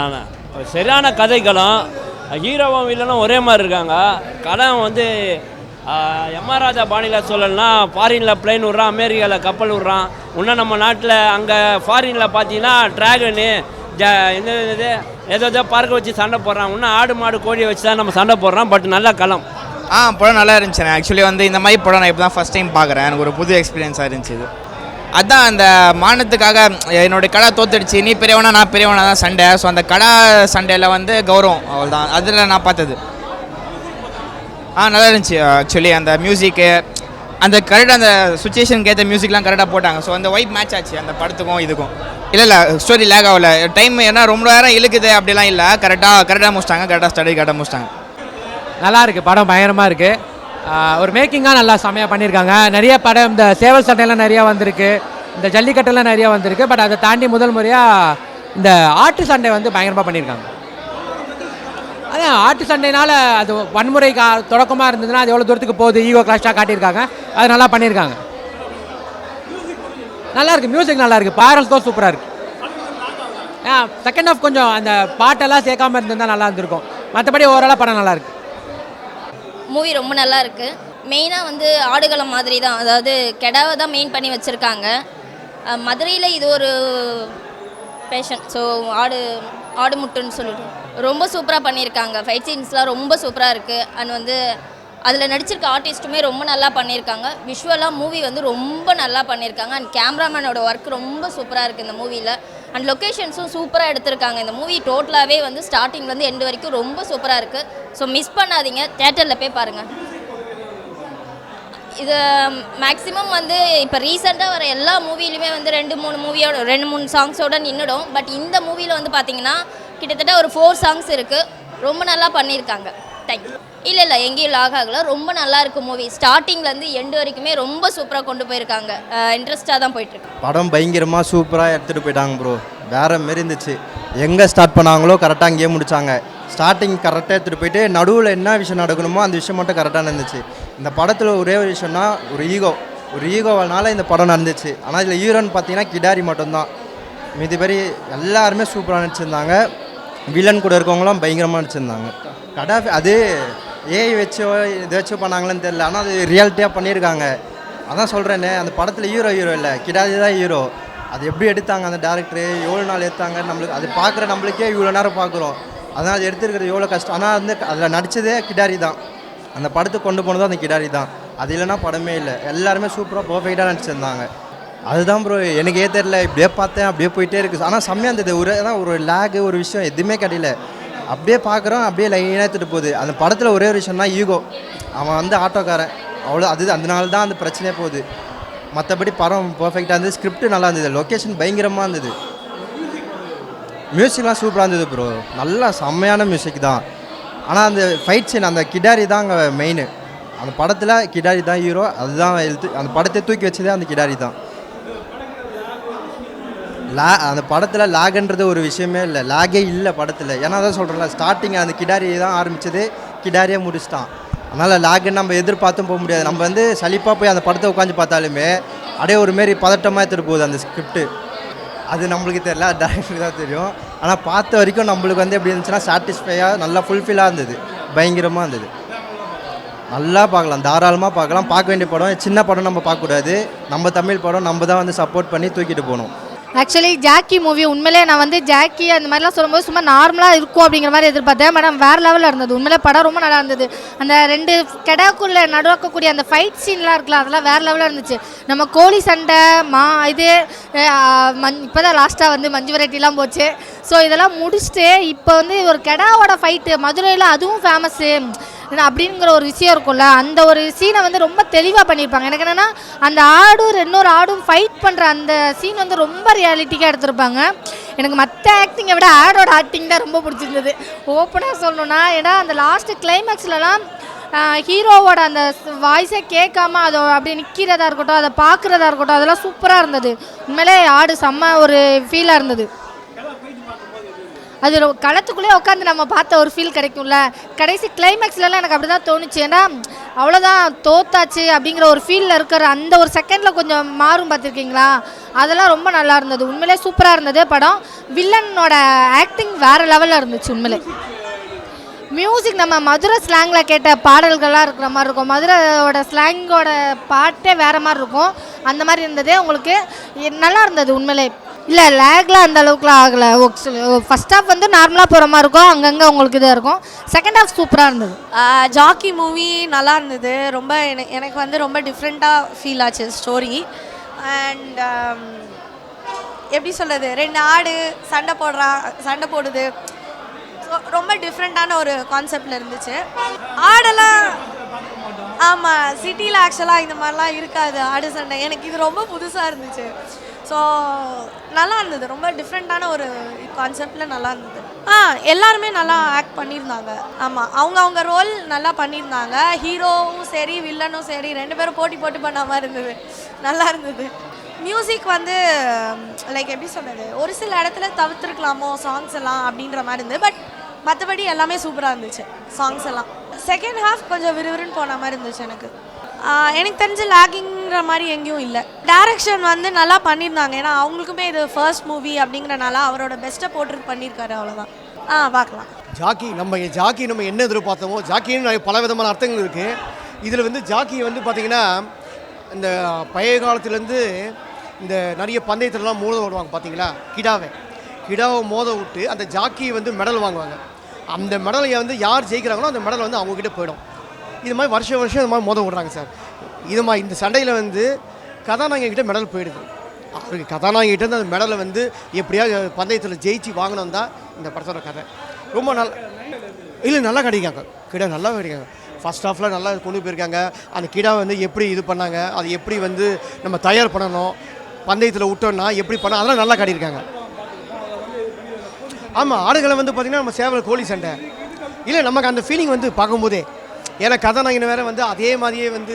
ஆனால் சரியான கதைகளும் ஹீரோவும் வில்லனும் ஒரே மாதிரி இருக்காங்க. கடன் வந்து எம்ஆர் ராஜா பாணியில் சொல்லணும்னா ஃபாரினில் பிளேன் விட்றான் அமெரிக்காவில் கப்பல் விட்றான். இன்னும் நம்ம நாட்டில் அங்கே ஃபாரினில் பார்த்தீங்கன்னா ட்ராகனு ஜ இந்த இது ஏதோ ஏதோ பார்க்க வச்சு சண்டை போடுறான். இன்னும் ஆடு மாடு கோழியை வச்சு தான் நம்ம சண்டை போடுறோம். பட் நல்ல களம் ஆ படம் நல்லா இருந்துச்சுண்ணே ஆக்சுவலி வந்து இந்த மாதிரி படம் நான் இப்போ தான் ஃபஸ்ட் டைம் பார்க்குறேன். எனக்கு ஒரு புது எக்ஸ்பீரியன்ஸாக இருந்துச்சு இது. அதான் அந்த மானத்துக்காக என்னோட கடை தோத்துடுச்சு. நீ பெரியவனா நான் பெரியவனா தான் சண்டை. ஸோ அந்த கடை சண்டையில் வந்து கௌரவம் அவ்வளோதான் அதில் நான் பார்த்தது. ஆ நல்லா இருந்துச்சு ஆக்சுவலி அந்த மியூசிக்கு அந்த கரெக்டாக அந்த சுச்சுவேஷனுக்கு ஏற்ற மியூசிக்லாம் கரெக்டாக போட்டாங்க. ஸோ அந்த ஒயிட் மேட்ச் ஆச்சு. அந்த படத்துக்கும் இதுக்கும். இல்லை இல்லை ஸ்டோரி லேக் ஆகல. டைம் ஏன்னா ரொம்ப நேரம் இழுக்குது. அப்படிலாம் இல்லை. கரெக்டாக கரெக்டாக முடிச்சிட்டாங்க. கரெக்டாக ஸ்டடி கரெக்டாக முடிச்சிட்டாங்க. நல்லா இருக்குது படம் பயங்கரமாக இருக்குது ஒரு மேக்கிங்காக நல்லா செமையாக பண்ணியிருக்காங்க நிறைய படம் இந்த சேவல் சட்டையெல்லாம் நிறையா வந்திருக்கு. இந்த ஜல்லிக்கட்டெல்லாம் நிறையா வந்திருக்கு. பட் அதை தாண்டி முதல் முறையாக இந்த ஆட்டு சண்டை வந்து பயங்கரமாக பண்ணியிருக்காங்க அதான் ஆட்டு சண்டைனால அது வன்முறை கா தொடக்கமாக இருந்ததுன்னா அது எவ்வளோ தூரத்துக்கு போகுது? ஈகோ கிளாஸ்டாக காட்டியிருக்காங்க. அது நல்லா பண்ணியிருக்காங்க நல்லாயிருக்கு மியூசிக் நல்லா இருக்கு. பாரல்ஸ் தான் சூப்பராக இருக்குது ஆ செகண்ட் ஆஃப் கொஞ்சம் அந்த பாட்டெல்லாம் சேர்க்காம இருந்திருந்தால் நல்லா இருந்திருக்கும். மற்றபடி ஓவராலாக படம் நல்லாயிருக்கு மூவி ரொம்ப நல்லா இருக்கு. மெயினாக வந்து ஆடுகளம் மாதிரி தான் அதாவது கெடாவை தான் மெயின் பண்ணி வச்சுருக்காங்க. மதுரையில் இது ஒரு பேஷன் ஸோ ஆடு ஆடு முட்டுன்னு சொல்லிட்டு. ரொம்ப சூப்பராக பண்ணியிருக்காங்க. ஃபைட் சீன்ஸ்லாம் ரொம்ப சூப்பராக இருக்குது அண்ட் வந்து அதில் நடிச்சிருக்க ஆர்டிஸ்ட்டுமே ரொம்ப நல்லா பண்ணியிருக்காங்க. விஷுவலாக மூவி வந்து ரொம்ப நல்லா பண்ணியிருக்காங்க. அண்ட் கேமராமேனோட ஒர்க் ரொம்ப சூப்பராக இருக்குது இந்த மூவியில் அண்ட் லொக்கேஷன்ஸும் சூப்பராக எடுத்திருக்காங்க. இந்த மூவி டோட்டலாகவே வந்து ஸ்டார்டிங்லேருந்து எண்டு வரைக்கும் ரொம்ப சூப்பராக இருக்குது ஸோ மிஸ் பண்ணாதீங்க. தேட்டரில் போய் பாருங்கள் இது மேக்ஸிமம் வந்து இப்போ ரீசெண்டாக வர எல்லா மூவிலையுமே வந்து ரெண்டு மூணு மூவியோட ரெண்டு மூணு சாங்ஸோட நின்றுடும் பட் இந்த மூவியில் வந்து பார்த்தீங்கன்னா கிட்டத்தட்ட ஒரு ஃபோர் சாங்ஸ் இருக்குது ரொம்ப நல்லா பண்ணியிருக்காங்க. தேங்க்யூ இல்லை இல்லை எங்கேயும் லாக் ஆகலை. ரொம்ப நல்லா இருக்கு மூவி ஸ்டார்டிங்லேருந்து எண்டு வரைக்குமே ரொம்ப சூப்பராக கொண்டு போயிருக்காங்க. இன்ட்ரெஸ்டாக தான் போயிட்டுருக்கு படம் பயங்கரமாக சூப்பராக எடுத்துகிட்டு போயிட்டாங்க ப்ரோ வேற மாரி இருந்துச்சு. எங்கே ஸ்டார்ட் பண்ணாங்களோ கரெக்டாக அங்கேயே முடித்தாங்க ஸ்டார்டிங் கரெக்டாக எடுத்துகிட்டு போயிட்டு நடுவில் என்ன விஷயம் நடக்கணுமோ அந்த விஷயம் மட்டும் கரெக்டாக நடந்துச்சு. இந்த படத்தில் ஒரே ஒரு விஷயம்னா ஒரு ஈகோ ஒரு ஈகோவனால இந்த படம் நடந்துச்சு. ஆனால் இதில் ஹீரோன்னு பார்த்தீங்கன்னா கிடாரி மட்டும்தான். மிதி பேர் எல்லாருமே சூப்பராக நடிச்சிருந்தாங்க. வில்லன் கூட இருக்கவங்களாம் பயங்கரமாக நடிச்சிருந்தாங்க. கடா அது ஏஐ வச்சோ ஏதாச்சும் பண்ணாங்களான்னு தெரியல. ஆனால் அது ரியாலிட்டியாக பண்ணியிருக்காங்க. அதான் சொல்கிறேனே அந்த படத்தில் ஹீரோ ஹீரோ இல்லை. கிடாரி தான் ஹீரோ அது எப்படி எடுத்தாங்க அந்த டேரக்டரு எவ்வளோ நாள் எடுத்தாங்க? நம்மளுக்கு அது பார்க்குற நம்மளுக்கே இவ்வளோ நேரம் பார்க்குறோம். அதனால் அது எடுத்துருக்கிறது எவ்வளோ கஷ்டம். ஆனால் வந்து அதில் நடித்ததே கிடாரி தான். அந்த படத்துக்கு கொண்டு போனதும் அந்த கிடாரி தான். அது இல்லைன்னா படமே இல்லை. எல்லாருமே சூப்பராக பர்ஃபெக்டாக நடிச்சிருந்தாங்க. அதுதான் ப்ரோ எனக்கே தெரில இப்படியே பார்த்தேன் அப்படியே போயிட்டே இருக்குது ஆனால் செம்மையாக இருந்தது. ஒரு அதான் ஒரு லேகு ஒரு விஷயம் எதுவுமே கிடையில. அப்படியே பார்க்குறோம் அப்படியே லைனாக எடுத்துகிட்டு போகுது. அந்த படத்தில் ஒரே ஒரு விஷயம்னா ஈகோ. அவன் வந்து ஆட்டோக்காரன். அவ்வளோ அது அதனால தான் அந்த பிரச்சனையே போகுது. மற்றபடி படம் பர்ஃபெக்டாக இருந்தது. ஸ்கிரிப்ட் நல்லா இருந்தது. லொக்கேஷன் பயங்கரமாக இருந்தது. மியூசிக்லாம் சூப்பராக இருந்தது ப்ரோ நல்லா செம்மையான மியூசிக் தான். ஆனால் அந்த ஃபைட் சீன் அந்த கிடாரி தான் அங்கே மெயின் அந்த படத்தில் கிடாரி தான் ஹீரோ அதுதான் எழுத்து அந்த படத்தை தூக்கி வச்சதே அந்த கிடாரி தான். லா அந்த படத்தில் லாக்ன்றது ஒரு விஷயமே இல்லை. லாகே இல்லை படத்தில். ஏன்னா தான் சொல்கிறேன்ல ஸ்டார்டிங் அந்த கிடாரியை தான் ஆரம்பித்தது கிடாரியே முடிச்சிட்டான். அதனால் லாகுன்னு நம்ம எதிர்பார்த்தும் போக முடியாது. நம்ம வந்து சலிப்பாக போய் அந்த படத்தை உட்காந்து பார்த்தாலுமே அப்படியே ஒரு மாரி பதட்டமாக எடுத்துகிட்டு போகுது அந்த ஸ்கிரிப்ட்டு அது நம்மளுக்கு தெரியல டேரக்டருக்கு தான் தெரியும். ஆனால் பார்த்த வரைக்கும் நம்மளுக்கு வந்து எப்படி இருந்துச்சுன்னா சாட்டிஸ்ஃபையாக நல்லா ஃபுல்ஃபில்லாக இருந்தது. பயங்கரமாக இருந்தது. நல்லா பார்க்கலாம் தாராளமாக பார்க்கலாம். பார்க்க வேண்டிய படம் சின்ன படம் நம்ம பார்க்கக்கூடாது. நம்ம தமிழ் படம் நம்ம தான் வந்து சப்போர்ட் பண்ணி தூக்கிட்டு போகணும். ஆக்சுவலி ஜாக்கி மூவி உண்மையிலே நான் வந்து ஜாக்கி அந்த மாதிரிலாம் சொல்லும்போது சும்மா நார்மலாக இருக்கும் அப்படிங்கிற மாதிரி எதிர்பார்த்தேன். மேடம் வேறு லெவலில் இருந்தது. உண்மையிலே படம் ரொம்ப நல்லா இருந்தது. அந்த ரெண்டு கெடாக்குள்ளே நடுவாக்கக்கூடிய அந்த ஃபைட் சீன்லாம் இருக்குல்ல அதெல்லாம் வேறு லெவலில் இருந்துச்சு. நம்ம கோழி சண்டை மா இது மஞ் இப்போ தான் லாஸ்ட்டாக வந்து மஞ்சு வெரைட்டிலாம் போச்சு. ஸோ இதெல்லாம் முடிச்சுட்டு இப்போ வந்து ஒரு கெடாவோட ஃபைட்டு மதுரையில் அதுவும் ஃபேமஸ்ஸு அப்படிங்கிற ஒரு விஷயம் இருக்கும்ல அந்த ஒரு சீனை வந்து ரொம்ப தெளிவாக பண்ணியிருப்பாங்க. எனக்கு என்னென்னா அந்த ஆடும் இன்னொரு ஆடும் ஃபைட் பண்ணுற அந்த சீன் வந்து ரொம்ப ரியாலிட்டிக்காக எடுத்திருப்பாங்க. எனக்கு மற்ற ஆக்டிங்கை விட ஆடோட ஆக்டிங் தான் ரொம்ப பிடிச்சிருந்தது. ஓப்பனாக சொல்லணும்னா ஏன்னா அந்த லாஸ்ட்டு கிளைமேக்ஸ்லலாம் ஹீரோவோட அந்த வாய்ஸே கேட்காம அதை அப்படியே நிற்கிறதா இருக்கட்டும் அதை பார்க்குறதா இருக்கட்டும் அதெல்லாம் சூப்பராக இருந்தது. உண்மையிலே ஆடு செம்ம ஒரு ஃபீலாக இருந்தது. அது ஒரு களத்துக்குள்ளே உட்காந்து நம்ம பார்த்த ஒரு ஃபீல் கிடைக்கும்ல. கடைசி கிளைமேக்ஸ்லலாம் எனக்கு அப்படி தான் தோணுச்சு. ஏன்னா அவ்வளோதான் தோத்தாச்சு அப்படிங்கிற ஒரு ஃபீலில் இருக்கிற அந்த ஒரு செகண்டில் கொஞ்சம் மாறும் பார்த்துருக்கீங்களா? அதெல்லாம் ரொம்ப நல்லா இருந்தது. உண்மையிலே சூப்பராக இருந்தது. படம் வில்லனோட ஆக்டிங் வேறு லெவலில் இருந்துச்சு உண்மையிலே. மியூசிக் நம்ம மதுரை ஸ்லாங்கில் கேட்ட பாடல்கள்லாம் இருக்கிற மாதிரி இருக்கும். மதுரையோட ஸ்லாங்கோட பாட்டே வேறு மாதிரி இருக்கும். அந்த மாதிரி இருந்ததே உங்களுக்கு நல்லா இருந்தது உண்மையிலே. இல்லை லேக்லாம் அந்த அளவுக்குலாம் ஆகலை. ஃபஸ்ட் ஹாஃப் வந்து நார்மலாக போகிற மாதிரி இருக்கும். அங்கங்கே உங்களுக்கு இதாக இருக்கும். செகண்ட் ஹாஃப் சூப்பராக இருந்தது. ஜாக்கி மூவி நல்லா இருந்தது. ரொம்ப என- எனக்கு வந்து ரொம்ப டிஃப்ரெண்ட்டாக ஃபீல் ஆச்சு ஸ்டோரி அண்ட் um, எப்படி சொல்கிறது ரெண்டு ஆடு சண்டை போடுறா சண்டை போடுது. ரொம்ப டிஃப்ரெண்ட்டான ஒரு கான்செப்டில் இருந்துச்சு. ஆடெல்லாம் ஆமாம் சிட்டியில் ஆக்சுவலாக இந்த மாதிரிலாம் இருக்காது ஆடு சண்டை. எனக்கு இது ரொம்ப புதுசாக இருந்துச்சு. ஸோ நல்லா இருந்தது ரொம்ப டிஃப்ரெண்ட்டான ஒரு கான்செப்டில் நல்லா இருந்தது ஆ எல்லாருமே நல்லா ஆக்ட் பண்ணியிருந்தாங்க. ஆமாம் அவங்க அவங்க ரோல் நல்லா பண்ணியிருந்தாங்க. ஹீரோவும் சரி வில்லனும் சரி ரெண்டு பேரும் போட்டி போட்டு பண்ண மாதிரி இருந்தது. நல்லா இருந்தது மியூசிக் வந்து லைக் எப்படி சொல்கிறது ஒரு சில இடத்துல தவிர்த்துருக்கலாமோ சாங்ஸ் எல்லாம் அப்படின்ற மாதிரி இருந்தது. பட் மற்றபடி எல்லாமே சூப்பராக இருந்துச்சு சாங்ஸ் எல்லாம். செகண்ட் ஹாஃப் கொஞ்சம் விறுவிறுன்னு போன மாதிரி இருந்துச்சு எனக்கு. எனக்கு தெரிஞ்சு லாகிங்கிற மாதிரி எங்கேயும் இல்லை. டேரக்ஷன் வந்து நல்லா பண்ணியிருந்தாங்க. ஏன்னா அவங்களுக்குமே இது ஃபர்ஸ்ட் மூவி அப்படிங்கிறனால அவரோட பெஸ்ட்டை போட்டு பண்ணியிருக்காரு அவ்வளோதான் ஆ பார்க்கலாம். ஜாக்கி நம்ம ஜாக்கி நம்ம என்ன எதிர்பார்த்தோமோ ஜாக்கின்னு நிறைய பல விதமான அர்த்தங்கள் இருக்குது இதில் வந்து ஜாக்கி வந்து பார்த்திங்கன்னா இந்த பழைய காலத்துலேருந்து இந்த நிறைய பந்தயத்திலலாம் மோத விடுவாங்க பார்த்தீங்களா கிடாவை. கிடாவை மோத விட்டு அந்த ஜாக்கியை வந்து மெடல் வாங்குவாங்க. அந்த மெடலை வந்து யார் ஜெயிக்கிறாங்களோ அந்த மெடல் வந்து அவங்கக்கிட்ட போயிடும். இது மாதிரி வருஷம் வருஷம் இது மாதிரி மோத விடுறாங்க சார். இது மாதிரி இந்த சண்டையில் வந்து கதாநாயகன் மெடல் போயிடுது. அவருக்கு கதாநாயகன் இருந்து அந்த மெடலை வந்து எப்படியாவது பந்தயத்தில் ஜெயிச்சு வாங்கணும் தான் இந்த படத்தோட கதை. ரொம்ப நல்ல இல்லை நல்லா கிடைக்காங்க கிடா நல்லா கிடைக்காங்க ஃபர்ஸ்ட் ஹாஃபில் நல்லா கொண்டு போயிருக்காங்க. அந்த கிடா வந்து எப்படி இது பண்ணாங்க? அது எப்படி வந்து நம்ம தயார் பண்ணணும்? பந்தயத்தில் விட்டோம்னா எப்படி பண்ண அதெல்லாம் நல்லா காட்டியிருக்காங்க. ஆமாம் ஆடுகளை வந்து பார்த்திங்கன்னா நம்ம சேவல் கோழி சண்டை. இல்லை நமக்கு அந்த ஃபீலிங் வந்து பார்க்கும்போதே ஏன்னா கதாநாயகன் வேற வந்து அதே மாதிரியே வந்து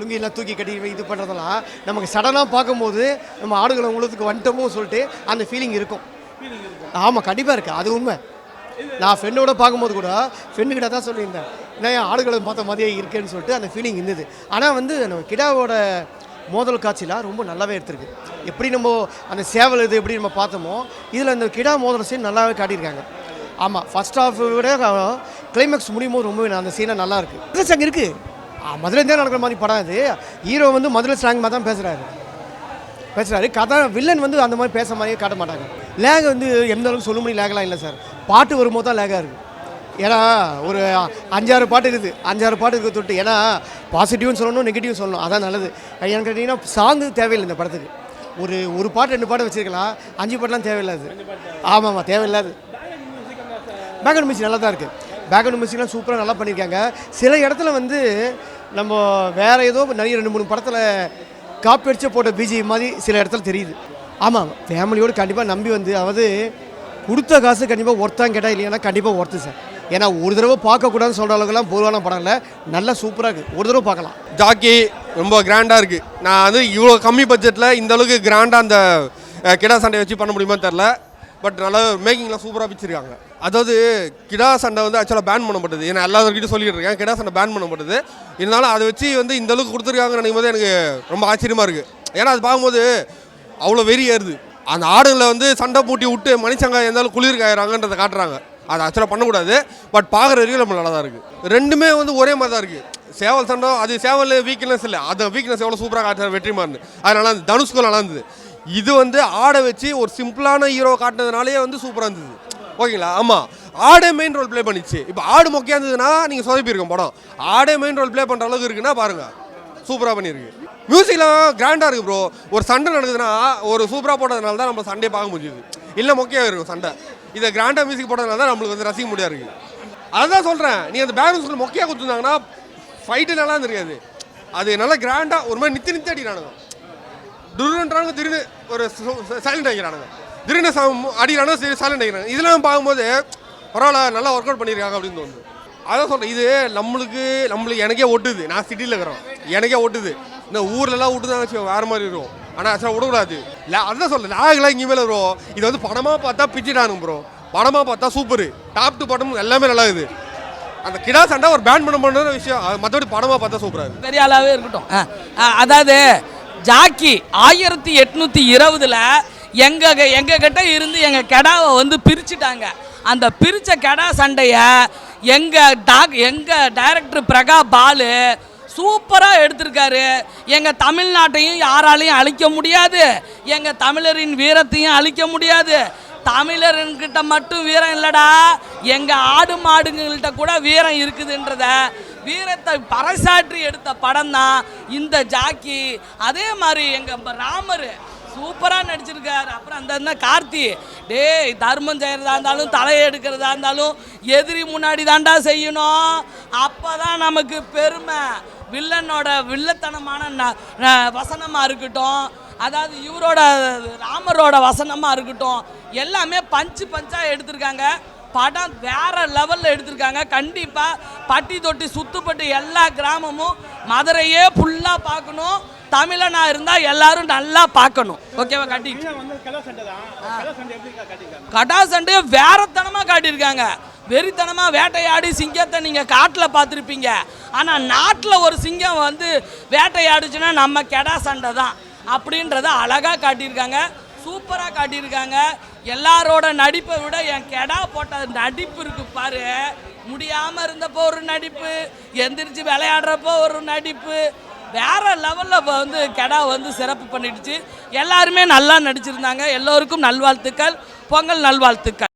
லுங்கியெல்லாம் தூக்கி கட்டி இது பண்ணுறதெல்லாம் நமக்கு சடனாக பார்க்கும்போது நம்ம ஆடுகளை உங்களுக்கு வந்துட்டோமோ சொல்லிட்டு அந்த ஃபீலிங் இருக்கும். ஆமாம் கண்டிப்பாக இருக்குது அது உண்மை. நான் ஃப்ரெண்டோட பார்க்கும்போது கூட ஃப்ரெண்டுக்கிட்ட தான் சொல்லியிருந்தேன். நான் ஆடுகளை பார்த்த மாதிரியே இருக்கேன்னு சொல்லிட்டு அந்த ஃபீலிங் இருந்தது. ஆனால் வந்து நம்ம கிடாவோட மோதல் காட்சிலாம் ரொம்ப நல்லாவே எடுத்திருக்கு. எப்படி நம்ம அந்த சேவல் இது எப்படி நம்ம பார்த்தோமோ இதில் அந்த கிடா மோதல் சீன் நல்லாவே காட்டியிருக்காங்க. ஆமாம் ஃபர்ஸ்ட் ஹாஃப் விட கிளைமேக்ஸ் முடியும் போது ரொம்பவே அந்த சீனாக நல்லாயிருக்கு மதுரை சாங் இருக்குது மதுரை நடக்கிற மாதிரி படம் இது. ஹீரோ வந்து மதுரை ஸ்லாங் மாதிரி தான் பேசுகிறாரு பேசுகிறாரு கதை வில்லன் வந்து அந்த மாதிரி பேச மாதிரியே காட்ட மாட்டாங்க. லேக் வந்து எந்த அளவுக்கு சொல்ல முடியும் லேகெலாம் இல்லை சார் பாட்டு வரும்போது தான் லேகாக இருக்குது ஏன்னா ஒரு அஞ்சாறு பாட்டு இருக்குது. அஞ்சாறு பாட்டு இருக்குது தொட்டு ஏன்னா பாசிட்டிவ்னு சொல்லணும் நெகட்டிவ் சொல்லணும். அதான் நல்லது. எனக்கு கேட்டிங்கன்னா சாங்கு தேவையில்லை இந்த படத்துக்கு. ஒரு ஒரு பாட்டு ரெண்டு பாட்டு வச்சுருக்கலாம். அஞ்சு பாட்டுலாம் தேவையில்லாது. ஆமாம் ஆமாம் தேவையில்லாது. பேக்ரவுண்ட் மியூசிக் நல்லா தான் இருக்குது பேக்ரவுண்ட் மியூசிக்லாம் சூப்பராக நல்லா பண்ணியிருக்காங்க. சில இடத்துல வந்து நம்ம வேற ஏதோ நிறைய ரெண்டு மூணு படத்தில் காப்பி அடிச்சு போட்ட பிஜி மாதிரி சில இடத்துல தெரியுது. ஆமாம் ஃபேமிலியோடு கண்டிப்பாக நம்பி வந்து அதாவது கொடுத்த காசு கண்டிப்பாக ஒர்த்தான் கேட்டால் இல்லையானா கண்டிப்பாக ஒர்த்து சார் ஏன்னா ஒரு தடவை பார்க்கக்கூடாதுன்னு சொல்கிற அளவுக்குலாம் பொதுவான படம் இல்லை. நல்லா சூப்பராக இருக்குது ஒரு தடவை பார்க்கலாம். ஜாக்கி ரொம்ப கிராண்டாக இருக்குது நான் வந்து இவ்வளோ கம்மி பட்ஜெட்டில் இந்த அளவுக்கு கிராண்டாக அந்த கிடா சண்டை வச்சு பண்ண முடியுமான்னு தெரில பட் நல்லா மேக்கிங்லாம் சூப்பராக வச்சிருக்காங்க. அதாவது கிடா சண்டை வந்து ஆக்சுவலாக பேன் பண்ணப்பட்டது. ஏன்னா எல்லாருக்கிட்டும் சொல்லிட்டு இருக்கேன். கிடா சண்டை பேன் பண்ணப்பட்டது. இருந்தாலும் அதை வச்சு வந்து இந்த அளவுக்கு கொடுத்துருக்காங்கன்னு நினைக்கும் போது எனக்கு ரொம்ப ஆச்சரியமாக இருக்குது ஏன்னா அது பார்க்கும்போது அவ்வளோ வெறி ஏறுது. அந்த ஆடுங்களை வந்து சண்டை பூட்டி விட்டு மனுஷங்க இருந்தாலும் அளவுக்கு குளிர் காட்டுறாங்க. அதை ஆக்சுவலாக பண்ணக்கூடாது. பட் பார்க்குற வரைக்கும் நம்ம நல்லா தான் இருக்குது ரெண்டுமே வந்து ஒரே மாதிரி தான் இருக்குது சேவல் சண்டை அது சேவல் வீக்னஸ் இல்லை. அந்த வீக்னஸ் எவ்வளோ சூப்பராக காட்டுறாரு வெற்றிமாறன். அது நல்லா இருந்தது தனுஷ்கும் நல்லா இருந்தது. இது வந்து ஆடை வச்சு ஒரு சிம்பிளான ஹீரோ காட்டினதுனாலே வந்து சூப்பராக இருந்தது. ஓகேங்களா? ஆமாம் ஆடே மெயின் ரோல் ப்ளே பண்ணிச்சு. இப்போ ஆடு மொக்கையாக இருந்ததுன்னா நீங்கள் சொதப்பியிருக்கோம் படம். ஆடே மெயின் ரோல் ப்ளே பண்ணுற அளவுக்கு இருக்குன்னா பாருங்கள் சூப்பராக பண்ணியிருக்கு. மியூசிக்லாம் கிராண்டாக இருக்குது ப்ரோ ஒரு சண்டை நடக்குதுன்னா ஒரு சூப்பராக போட்டதுனால தான் நம்ம சண்டே பார்க்க முடியுது. இல்லை மொக்கையாக இருக்கும் சண்டை. இதை கிராண்டாக மியூசிக் போட்டதுனால தான் நம்மளுக்கு வந்து ரசிக்க முடியாது இருக்குது அதுதான் சொல்கிறேன் நீ அந்த பேலன்ஸ் மொக்கையாக கொடுத்துருந்தாங்கன்னா ஃபைட்டு நல்லா இருந்திருக்காது. அது நல்லா கிராண்டாக ஒரு மாதிரி நித்தி நித்தி அடிக்கிறானுங்க. துருன்றானுங்க திடீர்னு ஒரு சைலண்ட் ஆகிக்கிறானுங்க. திடீர்னு ச- அடிக்கிறானுங்க சரி சைலண்ட் ஆகிக்கிறாங்க இதெல்லாம் பார்க்கும்போது பரவாயில்ல நல்லா ஒர்க் அவுட் பண்ணியிருக்காங்க அப்படின்னு தோணுது. அதான் சொல்கிறேன் இது நம்மளுக்கு நம்மளுக்கு எனக்கே ஒட்டுது. நான் சிட்டியில் இருக்கிறோம் எனக்கே ஒட்டுது. இந்த ஊர்லலாம் விட்டுதான் வச்சு வேறு மாதிரி இருக்கும். ஆனால் ஆக்சுவலாக விடக்கூடாது. லே- அதான் சொல்ல லேக்லாம் இங்கே மேலே வரும். இது வந்து படமாக பார்த்தா பிச்சிட்டானுங்க ப்ரோ படமாக பார்த்தா சூப்பர் டாப் டு படம் எல்லாமே நல்லா இருக்குது. அந்த கிடா சண்டை ஒரு பேன் பண்ண பண்ணுற விஷயம். அது மற்றபடி படமாக பார்த்தா சூப்பராக இருக்குது. பெரிய ஆளாவே இருக்கட்டும். ஆ, அதாவது ஜாக்கி ஆயிரத்தி எட்நூற்றி இருபதில் எங்கள் எங்கள் கிட்ட இருந்து எங்கள் கெடாவை வந்து பிரிச்சுட்டாங்க. அந்த பிரித்த கெடா சண்டையை எங்கள் டாக் எங்கள் டைரக்டர் பிரகா பாலு சூப்பராக எடுத்திருக்காரு. எங்கள் தமிழ்நாட்டையும் யாராலையும் அழிக்க முடியாது. எங்கள் தமிழரின் வீரத்தையும் அழிக்க முடியாது. தமிழர்கிட்ட மட்டும் வீரம் இல்லைடா. எங்கள் ஆடு மாடுங்கள்கிட்ட கூட வீரம் இருக்குதுன்றத வீரத்தை பறைசாற்றி எடுத்த படம் தான் இந்த ஜாக்கி. அதே மாதிரி எங்கள் ராமர் சூப்பராக நடிச்சிருக்காரு. அப்புறம் அந்த என்ன கார்த்தி. டேய் தர்மம் செய்கிறதா இருந்தாலும் தலையை எடுக்கிறதா இருந்தாலும் எதிரி முன்னாடி தாண்டா செய்யணும். அப்பதான் நமக்கு பெருமை. வில்லனோட வில்லத்தனமான ந- ந- இருக்கட்டும். அதாவது இவரோட ராமரோட வசனமாக இருக்கட்டும். எல்லாமே பஞ்சு பஞ்சாக எடுத்திருக்காங்க. படம் வேற லெவலில் எடுத்திருக்காங்க. கண்டிப்பாக பட்டி தொட்டி சுத்துப்பட்டு எல்லா கிராமமும் மதுரையே ஃபுல்லா பார்க்கணும். தமிழனா இருந்தா எல்லாரும் நல்லா பார்க்கணும். ஓகேவா கட்டி? கடா சண்டையை வேறத்தனமா காட்டியிருக்காங்க. வெறித்தனமா வேட்டையாடி சிங்கத்தை நீங்க காட்டுல பார்த்துருப்பீங்க. ஆனா நாட்டுல ஒரு சிங்கம் வந்து வேட்டையாடுச்சுன்னா நம்ம கெடா சண்டை தான். அப்படின்றத அழகா காட்டியிருக்காங்க. சூப்பரா காட்டியிருக்காங்க. எல்லாரோட நடிப்பை விட என் கெடா போட்ட நடிப்பு இருக்கு பாரு. முடியாமல் இருந்தப்போ ஒரு நடிப்பு எந்திரிச்சு விளையாடுறப்போ ஒரு நடிப்பு. வேற லெவலில் வந்து கெடா வந்து சிறப்பு பண்ணிடுச்சு. எல்லாருமே நல்லா நடிச்சிருந்தாங்க. எல்லோருக்கும் நல்வாழ்த்துக்கள். பொங்கல் நல்வாழ்த்துக்கள்.